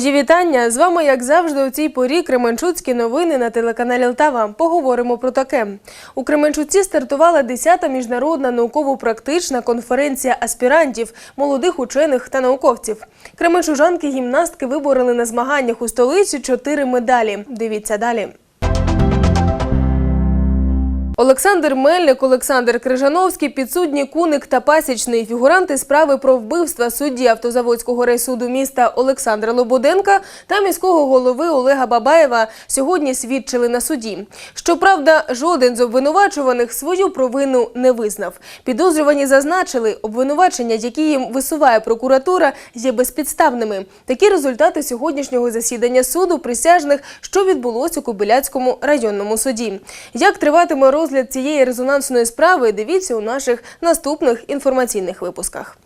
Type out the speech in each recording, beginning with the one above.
Мої вітання з вами, як завжди, у цій порі Кременчуцькі новини на телеканалі Лтава. Поговоримо про таке. У Кременчуці стартувала 10-та міжнародна науково-практична конференція аспірантів, молодих учених та науковців. Кременчужанки гімнастки вибороли на змаганнях у столиці чотири медалі. Дивіться далі. Олександр Мельник, Олександр Крижановський, підсудні Куник та Пасічний фігуранти справи про вбивства судді автозаводського райсуду міста Олександра Лободенка та міського голови Олега Бабаєва сьогодні свідчили на суді. Щоправда, жоден з обвинувачуваних свою провину не визнав. Підозрювані зазначили, обвинувачення, які їм висуває прокуратура, є безпідставними. Такі результати сьогоднішнього засідання суду присяжних, що відбулося у Кобиляцькому районному суді. Як триватиме розгляд цієї резонансної справи, дивіться у наших наступних інформаційних випусках.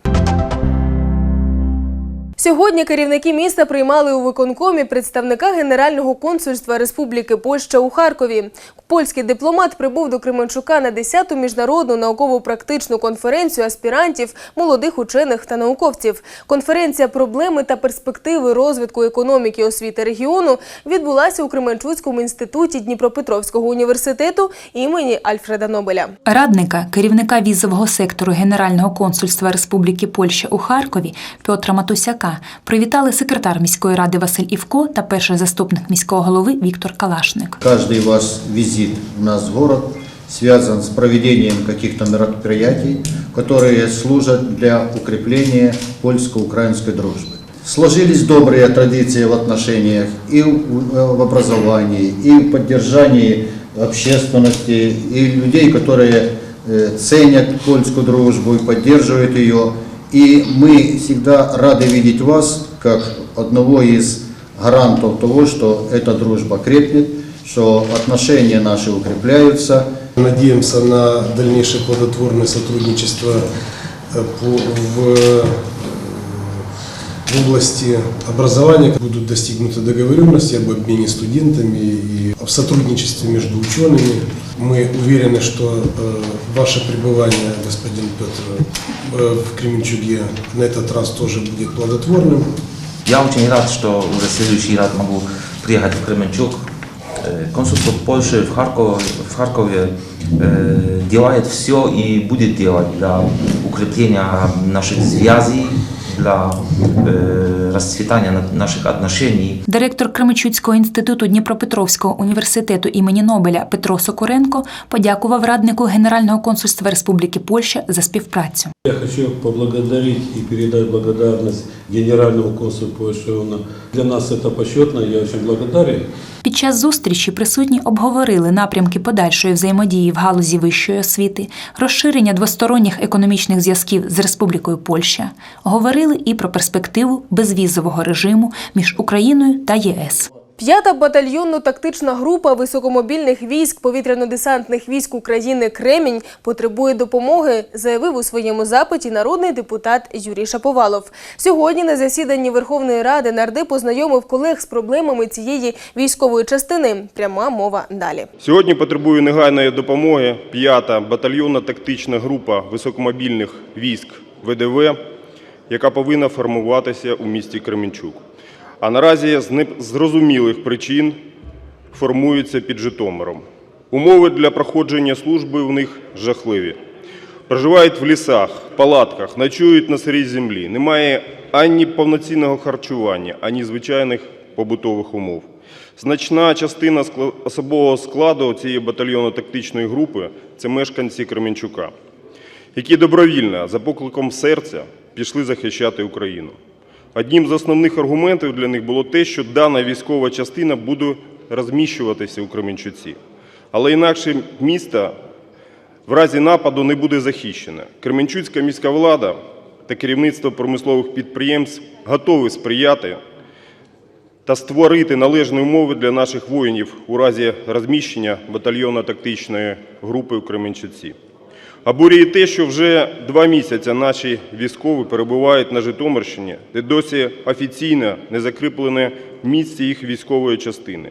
Сьогодні керівники міста приймали у виконкомі представника Генерального консульства Республіки Польща у Харкові. Польський дипломат прибув до Кременчука на 10-ту міжнародну науково-практичну конференцію аспірантів, молодих учених та науковців. Конференція «Проблеми та перспективи розвитку економіки і освіти регіону відбулася у Кременчуцькому інституті Дніпропетровського університету імені Альфреда Нобеля. Радника керівника візового сектору Генерального консульства Республіки Польща у Харкові Петра Матусяка привітали секретар міської ради Василь Івко та перший заступник міського голови Віктор Калашник. Каждый ваш визит в наш город связан с проведением каких-то мероприятий, которые служат для укрепления польско-украинской дружбы. Сложились добрые традиции в отношениях и в в образовании, и в поддержании общественности, и людей, которые э, ценят польскую дружбу и поддерживают ее. И мы всегда рады видеть вас как одного из гарантов того, что эта дружба крепнет, что отношения наши укрепляются. Надеемся на дальнейшее плодотворное сотрудничество э, в, э, в области образования. Будут достигнуты договоренности об обмене студентами и в сотрудничестве между учеными. Мы уверены, что э, ваше пребывание, господин Петр, э, в Кременчуге на этот раз тоже будет плодотворным. Я очень рад, что уже в следующий раз могу приехать в Кременчук. Э, Консульство Польши в Харькове, в Харькове э, делает все и будет делать для укрепления наших связей, для э, расцветания на- наших отношений. Директор Кременчуцького інституту Дніпропетровського університету імені Нобеля Петро Сокуренко подякував раднику Генерального консульства Республіки Польща за співпрацю. Я хочу поблагодарить и передать благодарность генеральному консулу Польши. Для нас это почетно, я очень благодарен. Під час зустрічі присутні обговорили напрямки подальшої взаємодії в галузі вищої освіти, розширення двосторонніх економічних зв'язків з Республікою Польща. Говорили і про перспективу безвізового режиму між Україною та ЄС. П'ята батальйонно-тактична група високомобільних військ повітряно-десантних військ України Кремінь потребує допомоги, заявив у своєму запиті народний депутат Юрій Шаповалов. Сьогодні на засіданні Верховної Ради нардеп познайомив колег з проблемами цієї військової частини. Пряма мова далі. Сьогодні потребує негайної допомоги 5-та батальйонна тактична група високомобільних військ ВДВ, яка повинна формуватися у місті Кременчук. А наразі з незрозумілих причин формується під Житомиром. Умови для проходження служби у них жахливі. Проживають в лісах, палатках, ночують на сирій землі. Немає ані повноцінного харчування, ані звичайних побутових умов. Значна частина особового складу цієї батальйонно-тактичної групи це мешканці Кременчука, які добровільно за покликом серця пішли захищати Україну. Одним з основних аргументів для них було те, що дана військова частина буде розміщуватися у Кременчуці. Але інакше місто в разі нападу не буде захищене. Кременчуцька міська влада та керівництво промислових підприємств готові сприяти та створити належні умови для наших воїнів у разі розміщення батальйонно-тактичної групи у Кременчуці. Обурює те, що вже два місяці наші військові перебувають на Житомирщині, де досі офіційно не закріплене місце їх військової частини.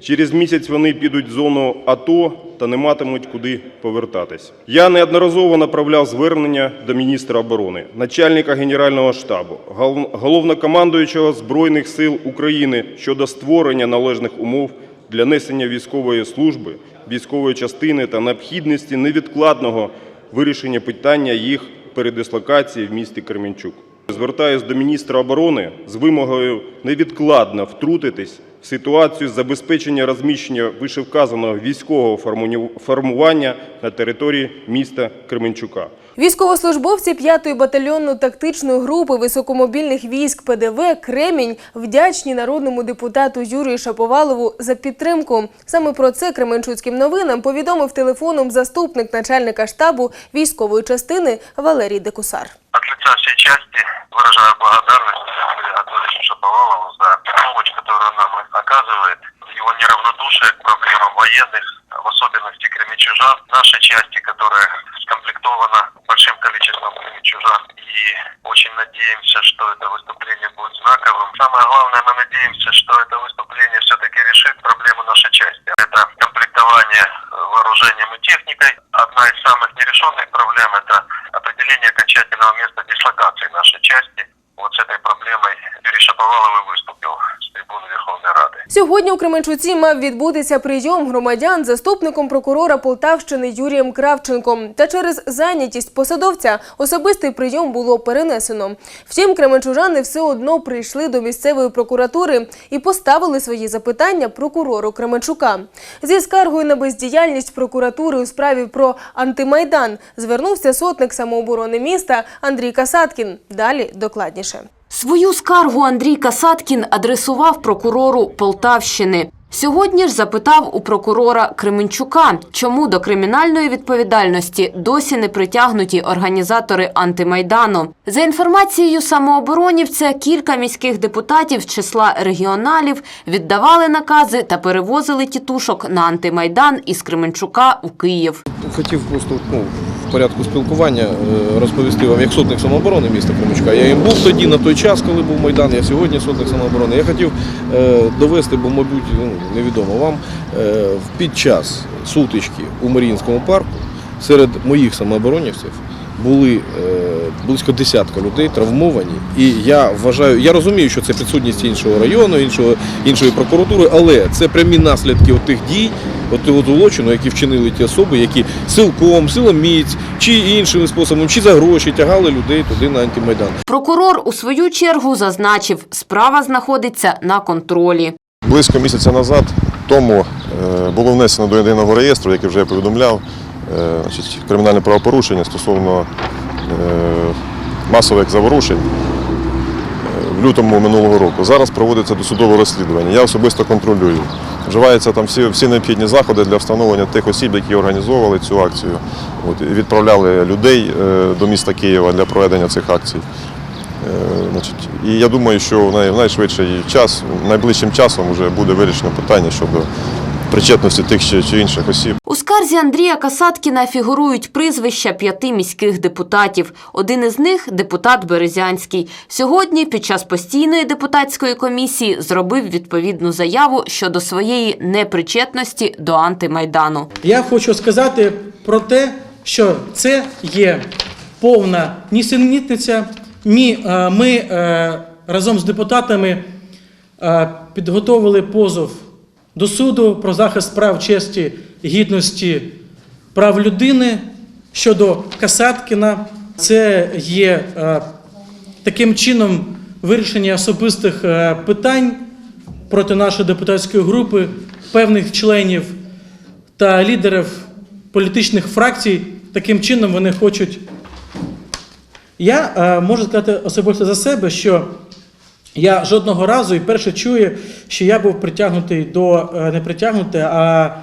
Через місяць вони підуть в зону АТО та не матимуть куди повертатись. Я неодноразово направляв звернення до міністра оборони, начальника Генерального штабу, гол- головнокомандуючого Збройних сил України щодо створення належних умов для несення військової служби, військової частини та необхідності невідкладного вирішення питання їх передислокації в місті Кременчук. Звертаюсь до міністра оборони з вимогою невідкладно втрутитись в ситуацію забезпечення розміщення вишевказаного військового форму- формування на території міста Кременчука. Військовослужбовці 5-ї батальйонної тактичної групи високомобільних військ ПДВ Кремінь вдячні народному депутату Юрію Шаповалову за підтримку. Саме про це Кременчуцьким новинам повідомив телефоном заступник начальника штабу військової частини Валерій Декусар. От лица всей части выражаю благодарность Юрию Анатольевичу Шаповалову за помощь, он нам оказывает, его неравнодушие к проблемам военных, в особенности кременчужан, нашей части, которая скомплектована большим количеством кременчужан. И очень надеемся, что это выступление будет знаковым. Самое главное, мы надеемся, что это выступление все-таки решит проблему нашей части. Это комплектование вооружением и техникой. Одна из самых нерешенных проблем – это определение окончательного места дислокации нашей части. Вот с этой проблемой Юрий Шаповалов и выступил с трибуны Верховной Рады. Сьогодні у Кременчуці мав відбутися прийом громадян з заступником прокурора Полтавщини Юрієм Кравченком. Та через зайнятість посадовця особистий прийом було перенесено. Втім, кременчужани все одно прийшли до місцевої прокуратури і поставили свої запитання прокурору Кременчука. Зі скаргою на бездіяльність прокуратури у справі про антимайдан звернувся сотник самооборони міста Андрій Касаткін. Далі докладніше. Свою скаргу Андрій Касаткін адресував прокурору Полтавщини. Сьогодні ж запитав у прокурора Кременчука, чому до кримінальної відповідальності досі не притягнуті організатори антимайдану. За інформацією самооборонівця, кілька міських депутатів з числа регіоналів віддавали накази та перевозили тітушок на антимайдан із Кременчука у Київ. Хотів просто ну, порядку спілкування е, розповісти вам, як сотник самооборони міста Кременчука. Я їм був тоді на той час, коли був Майдан, я сьогодні сотник самооборони. Я хотів е, довести, бо, мабуть, ну, невідомо вам, е, під час сутички у Маріїнському парку серед моїх самооборонівців були е, близько десятка людей травмовані. І я вважаю, я розумію, що це підсудність іншого району, іншого, іншої прокуратури, але це прямі наслідки тих дій, от того злочину, які вчинили ті особи, які силком, силоміць чи іншими способами, чи за гроші тягали людей туди на антимайдан. Прокурор у свою чергу зазначив, справа знаходиться на контролі. Близько місяця назад тому е, було внесено до єдиного реєстру, який вже я повідомляв, кримінальне правопорушення стосовно е, масових заворушень е, в лютому минулого року. Зараз проводиться досудове розслідування. Я особисто контролюю. Вживаються там всі, всі необхідні заходи для встановлення тих осіб, які організовували цю акцію. От, відправляли людей е, до міста Києва для проведення цих акцій. Е, Значить, і я думаю, що в найшвидший час, найближчим часом вже буде вирішено питання щодо причетності тих чи, чи інших осіб. У скарзі Андрія Касаткіна фігурують прізвища п'яти міських депутатів. Один із них депутат Березянський. Сьогодні під час постійної депутатської комісії зробив відповідну заяву щодо своєї непричетності до антимайдану. Я хочу сказати про те, що це є повна нісенітниця. Ні, е, ми е, разом з депутатами е, підготовили позов до суду про захист прав честі, гідності, прав людини щодо Касаткіна. Це є е, таким чином вирішення особистих е, питань проти нашої депутатської групи, певних членів та лідерів політичних фракцій. Таким чином вони хочуть. Я е, можу сказати особисто за себе, що я жодного разу і перше чую, що я був притягнутий до е, не притягнутий, а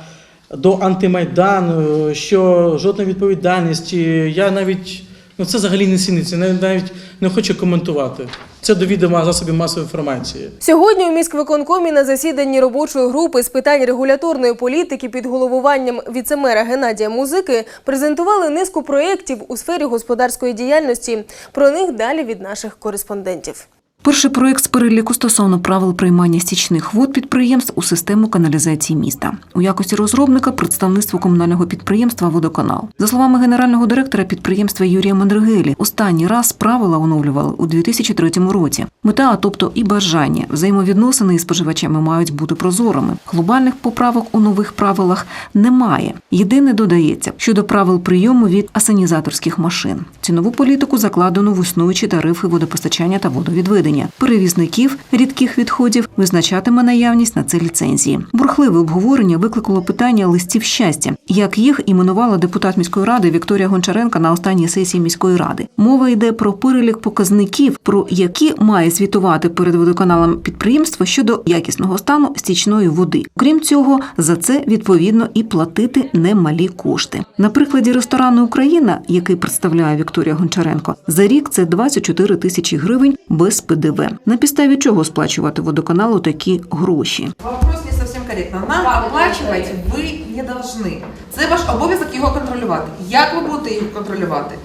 до антимайдану, що жодної відповідальності. Я навіть ну це взагалі не сіниться, навіть не хочу коментувати. це до відома засобів масової інформації. Сьогодні у міськвиконкомі на засіданні робочої групи з питань регуляторної політики під головуванням віцемера Геннадія Музики презентували низку проєктів у сфері господарської діяльності. Про них далі від наших кореспондентів. Перший проект з переліку стосовно правил приймання стічних вод підприємств у систему каналізації міста. У якості розробника представництво комунального підприємства Водоканал. За словами генерального директора підприємства Юрія Мандригелі, останній раз правила оновлювали у 2003 році. Мета, а тобто і бажання, взаємовідносини із споживачами мають бути прозорими. Глобальних поправок у нових правилах немає. Єдине додається щодо правил прийому від асанізаторських машин. Цінову політику закладено в існуючі тарифи водопостачання та водовідведення. Перевізників рідких відходів визначатиме наявність на це ліцензії. Бурхливе обговорення викликало питання листів щастя, як їх іменувала депутат міської ради Вікторія Гончаренка на останній сесії міської ради. Мова йде про перелік показників, про які має звітувати перед водоканалом підприємство щодо якісного стану стічної води. Крім цього, за це відповідно і платити немалі кошти. На прикладі ресторану Україна, який представляє Вікторія Гончаренко, за рік це 24 тисячі гривень без ПДВ. На підставі чого сплачувати водоканалу такі гроші? Вопрос не зовсім коректно. Нам оплачувати ви не повинні. Це ваш обов'язок його контролювати. Як ви будете його контролювати?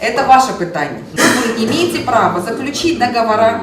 Це ваше питання. Ви маєте право заключити договора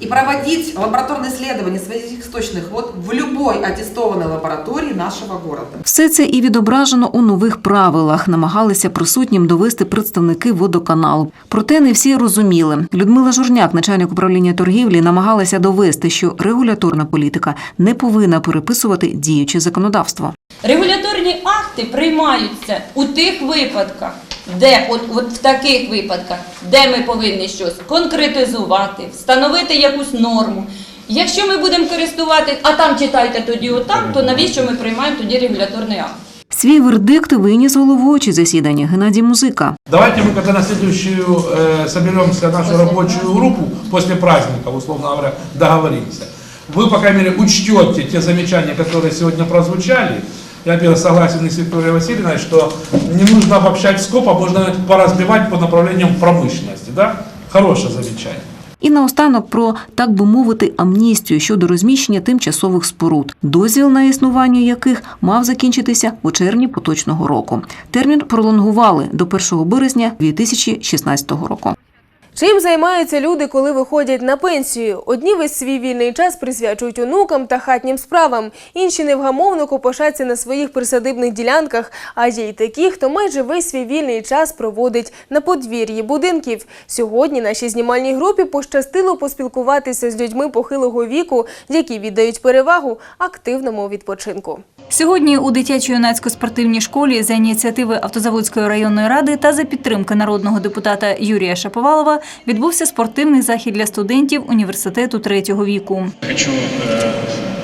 и проводить лабораторные исследования своих источных вод в любой аттестованной лаборатории нашего города. Все це і відображено у нових правилах. Намагалися присутнім довести представники водоканалу. Проте не всі розуміли. Людмила Журняк, начальник управління торгівлі, намагалася довести, що регуляторна політика не повинна переписувати діюче законодавство. Регуляторні акти приймаються у тих випадках, де от, от в таких випадках, де ми повинні щось конкретизувати, встановити якусь норму. Якщо ми будемо користувати, а там читайте тоді отак, то навіщо ми приймаємо тоді регуляторний акт? Свій вердикт виніс головуючий засідання Геннадій Музика. Давайте мы когда на следующую э, соберемся нашу рабочую группу после праздника, условно говоря, договоримся. Вы, по крайней мере, учтете те замечания, которые сегодня прозвучали. Я, во-первых, согласен с Викторией Васильевной, что не нужно обобщать скоп, а можно поразбивать по направлениям промышленности. Да? Хорошее замечание. І наостанок про так би мовити амністію щодо розміщення тимчасових споруд, дозвіл на існування яких мав закінчитися у червні поточного року. Термін пролонгували до 1 березня 2016 року. Чим займаються люди, коли виходять на пенсію? Одні весь свій вільний час присвячують онукам та хатнім справам, інші невгамовно копошаться на своїх присадибних ділянках, а є й такі, хто майже весь свій вільний час проводить на подвір'ї будинків. Сьогодні нашій знімальній групі пощастило поспілкуватися з людьми похилого віку, які віддають перевагу активному відпочинку. Сьогодні у дитячо-юнацько-спортивній школі за ініціативи Автозаводської районної ради та за підтримки народного депутата Юрія Шаповалова відбувся спортивний захід для студентів університету третього віку. Хочу э,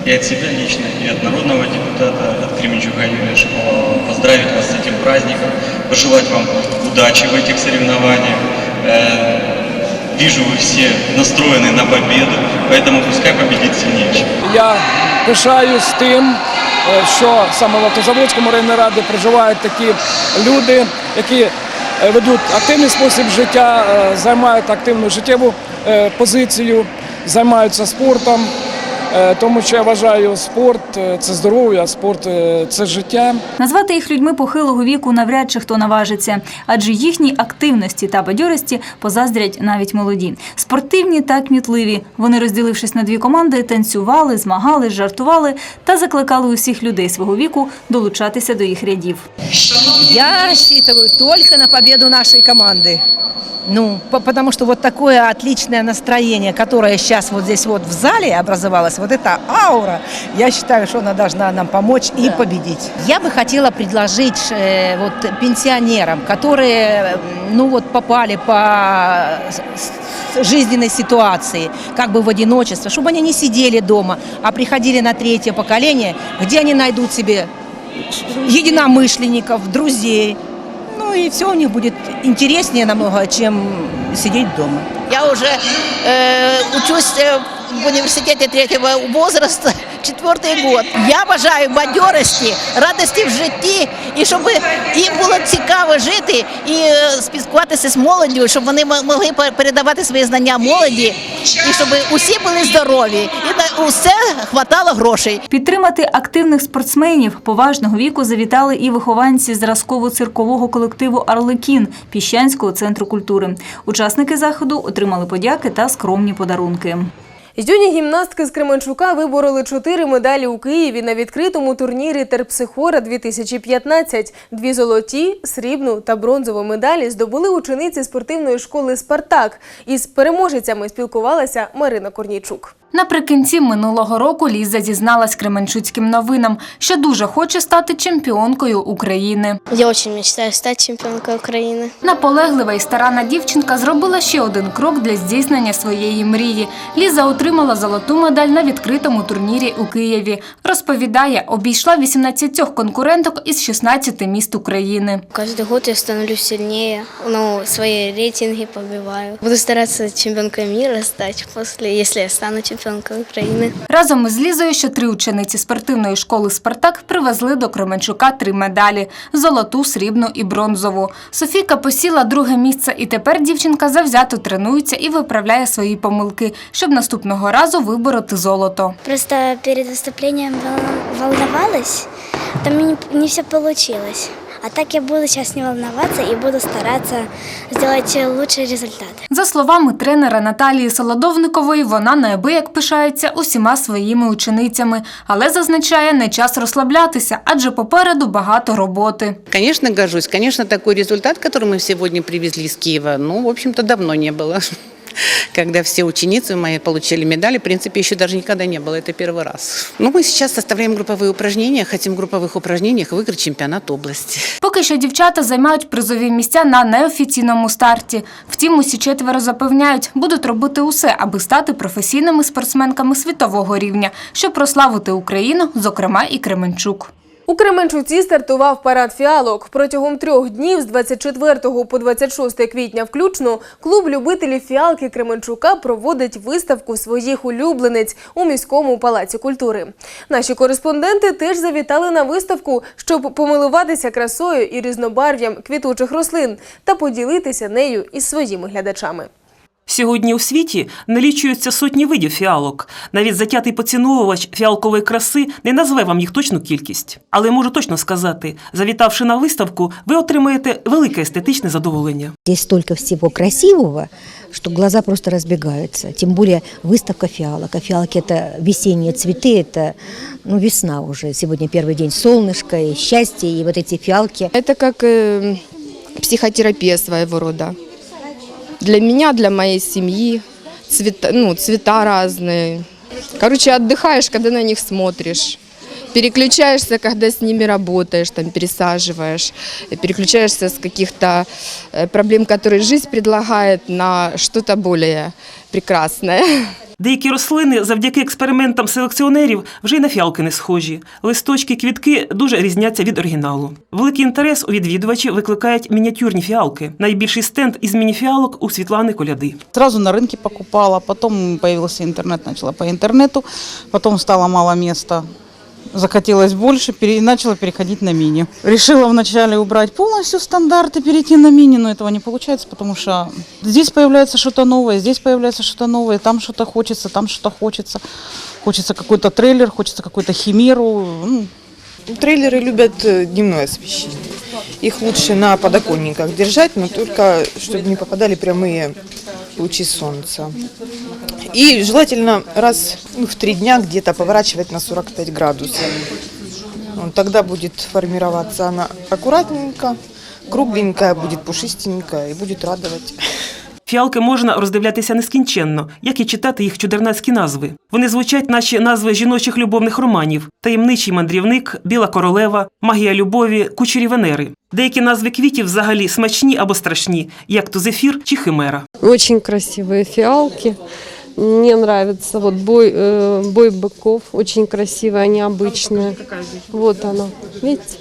и от себя лично, и от народного депутата, от Кременчука Юрия Шаповалова поздравить вас с этим праздником, пожелать вам удачи в этих соревнованиях. Э, вижу, вы все настроены на победу, поэтому пускай победит сильнейший. Я пишаюсь тим, е, що саме в Автозаводському районній раді проживають такі люди, які е, ведуть активний спосіб життя, е, займають активну життєву е, позицію, займаються спортом. Е, Тому що я вважаю, спорт е, це здоров'я, спорт е, це життя. Назвати їх людьми похилого віку навряд чи хто наважиться, адже їхній активності та бадьорості позаздрять навіть молоді. Спортивні та кмітливі. Вони, розділившись на дві команди, танцювали, змагались, жартували та закликали усіх людей свого віку долучатися до їх рядів. Я рассчитываю только на победу нашей команды. Ну, по- потому что вот такое отличное настроение, которое сейчас вот здесь вот в зале образовалось, вот эта аура, я считаю, что она должна нам помочь и победить. Я бы хотела предложить э, вот пенсионерам, которые, ну вот попали по жизненной ситуации, как бы в одиночество, чтобы они не сидели дома, а приходили на третье поколение, где они найдут себе единомышленников, друзей. Ну и все у них будет интереснее намного, чем сидеть дома. Я уже э, учусь э, в университете третьего возраста, четвертий год. Я бажаю бадьорості, радості в житті, і щоб їм було цікаво жити і е, спілкуватися з молоддю, щоб вони могли пе- передавати свої знання молоді, і щоб усі були здорові, і на усе хватало грошей. Підтримати активних спортсменів поважного віку завітали і вихованці зразково-циркового колективу Арлекін Піщанського центру культури. Учасники заходу отримали подяки та скромні подарунки. Юні гімнастки з Кременчука вибороли чотири медалі у Києві на відкритому турнірі Терпсихора 2015. Дві золоті, срібну та бронзову медалі здобули учениці спортивної школи Спартак. Із переможецями спілкувалася Марина Корнійчук. Наприкінці минулого року Ліза зізналась кременчуцьким новинам, що дуже хоче стати чемпіонкою України. Я очень мечтаю стать чемпионкой Украины. Наполеглива і старанна дівчинка зробила ще один крок для здійснення своєї мрії. Ліза отримала золоту медаль на відкритому турнірі у Києві. Розповідає, обійшла 18 конкуренток із 16 міст України. Каждый год я становлюсь сильнее, ну, свои рейтинги побиваю. Буду стараться чемпионкой мира стать, после, если я стану чемпионкой Украины. Разом із Лізою ще три учениці спортивної школи Спартак привезли до Кременчука три медалі: золоту, срібну і бронзову. Софійка посіла друге місце, і тепер дівчинка завзято тренується і виправляє свої помилки, щоб наступного разу вибороти золото. Просто перед выступлением вол- волновалась, там не, не все получилось. А так я буду сейчас не волноваться и буду стараться сделать лучший результат. За словами тренера Наталії Солодовникової, вона неабияк пишається усіма своїми ученицями, але зазначає, не час розслаблятися, адже попереду багато роботи. Конечно, горжусь. Конечно, такой результат, который мы сегодня привезли из Киева, ну, в общем-то, давно не было. Когда все ученицы мои получили медали, в принципе, еще даже никогда не было, это первый раз. Ну, мы сейчас составляем групповые упражнения, хотим в групповых упражнениях выиграть чемпионат области. Поки що дівчата займають призові місця на неофіційному старті. Втім, усі четверо запевняють, будуть робити усе, аби стати професійними спортсменками світового рівня, щоб прославити Україну, зокрема і Кременчук. У Кременчуці стартував парад фіалок. Протягом трьох днів з 24 по 26 квітня включно клуб любителів фіалки Кременчука проводить виставку своїх улюблениць у міському палаці культури. Наші кореспонденти теж завітали на виставку, щоб помилуватися красою і різнобарв'ям квітучих рослин та поділитися нею із своїми глядачами. Сьогодні у світі налічуються сотні видів фіалок. Навіть затятий поціновувач фіалкової краси не назве вам їх точну кількість. Але можу точно сказати, завітавши на виставку, ви отримаєте велике естетичне задоволення. Здесь столько всего красивого, что глаза просто разбегаются. Тем более выставка фиалок. А фиалки – это весенние цветы, это ну, весна уже. Сегодня первый день солнышко и счастье, и вот эти фиалки. Это как э, психотерапия своего рода. Для меня, для моей семьи. Цвета, ну, цвета разные. Короче, отдыхаешь, когда на них смотришь. Переключаешься, когда с ними работаешь, там, пересаживаешь. Переключаешься с каких-то э, проблем, которые жизнь предлагает, на что-то более прекрасное. Деякі рослини завдяки експериментам селекціонерів вже й на фіалки не схожі. Листочки, квітки дуже різняться від оригіналу. Великий інтерес у відвідувачів викликають мініатюрні фіалки. Найбільший стенд із міні-фіалок у Світлани Коляди. Сразу на ринку покупала, потім з'явився інтернет, начала по інтернету, потім стало мало места, захотелось больше и начала переходить на мини. Решила вначале убрать полностью стандарт и перейти на мини, но этого не получается, потому что здесь появляется что-то новое, здесь появляется что-то новое, там что-то хочется, там что-то хочется. Хочется какой-то трейлер, хочется какую-то химеру. ну, Трейлеры любят э, дневное освещение. Их лучше на подоконниках держать, но только чтобы не попадали прямые лучи солнца. И желательно раз ну, в три дня где-то поворачивать на 45 градусов. Ну, Тогда будет формироваться она аккуратненько, кругленькая, будет пушистенькая и будет радовать. Фіалки можна роздивлятися нескінченно, як і читати їх чудернацькі назви. Вони звучать, наче назви жіночих любовних романів: таємничий мандрівник, біла королева, магія любові, кучері Венери. Деякі назви квітів взагалі смачні або страшні, як то зефір чи химера. Очень красивые фиалки. Мне нравится вот бой, э, бой быков. Очень красивая, необычная. Вот она. Видите,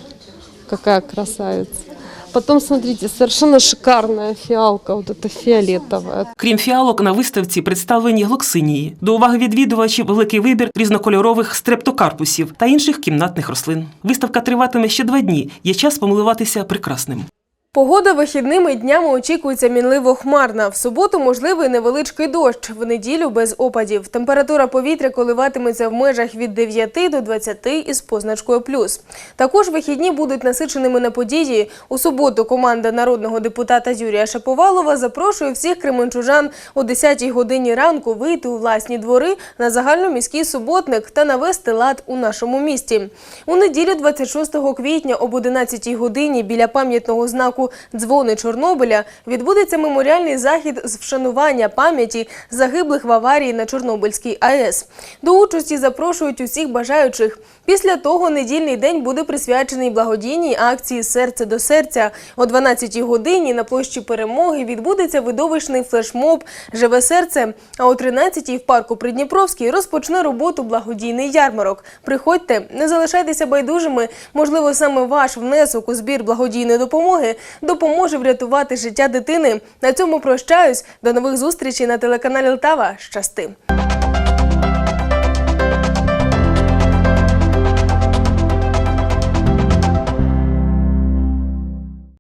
какая красавица. Потом, смотрите, совершенно шикарная фіалка, вот эта фиолетовая. Крім фіалок, на виставці представлені глоксинії. До уваги відвідувачів великий вибір різнокольорових стрептокарпусів та інших кімнатних рослин. Виставка триватиме ще два дні. Є час помилуватися прекрасним. Погода вихідними днями очікується мінливо хмарна. В суботу можливий невеличкий дощ, в неділю без опадів. Температура повітря коливатиметься в межах від 9 до 20 із позначкою плюс. Також вихідні будуть насиченими на події. У суботу команда народного депутата Юрія Шаповалова запрошує всіх кременчужан о 10 годині ранку вийти у власні двори на загальноміський суботник та навести лад у нашому місті. У неділю 26 квітня об 11 годині біля пам'ятного знаку Дзвони Чорнобиля відбудеться меморіальний захід з вшанування пам'яті загиблих в аварії на Чорнобильській АЕС. До участі запрошують усіх бажаючих. Після того недільний день буде присвячений благодійній акції Серце до серця. О 12 годині на площі Перемоги відбудеться видовищний флешмоб Живе серце. А о 13 в парку Придніпровський розпочне роботу благодійний ярмарок. Приходьте, не залишайтеся байдужими. Можливо, саме ваш внесок у збір благодійної допомоги допоможе врятувати життя дитини. На цьому прощаюсь. До нових зустрічей на телеканалі Лтава. Щасти.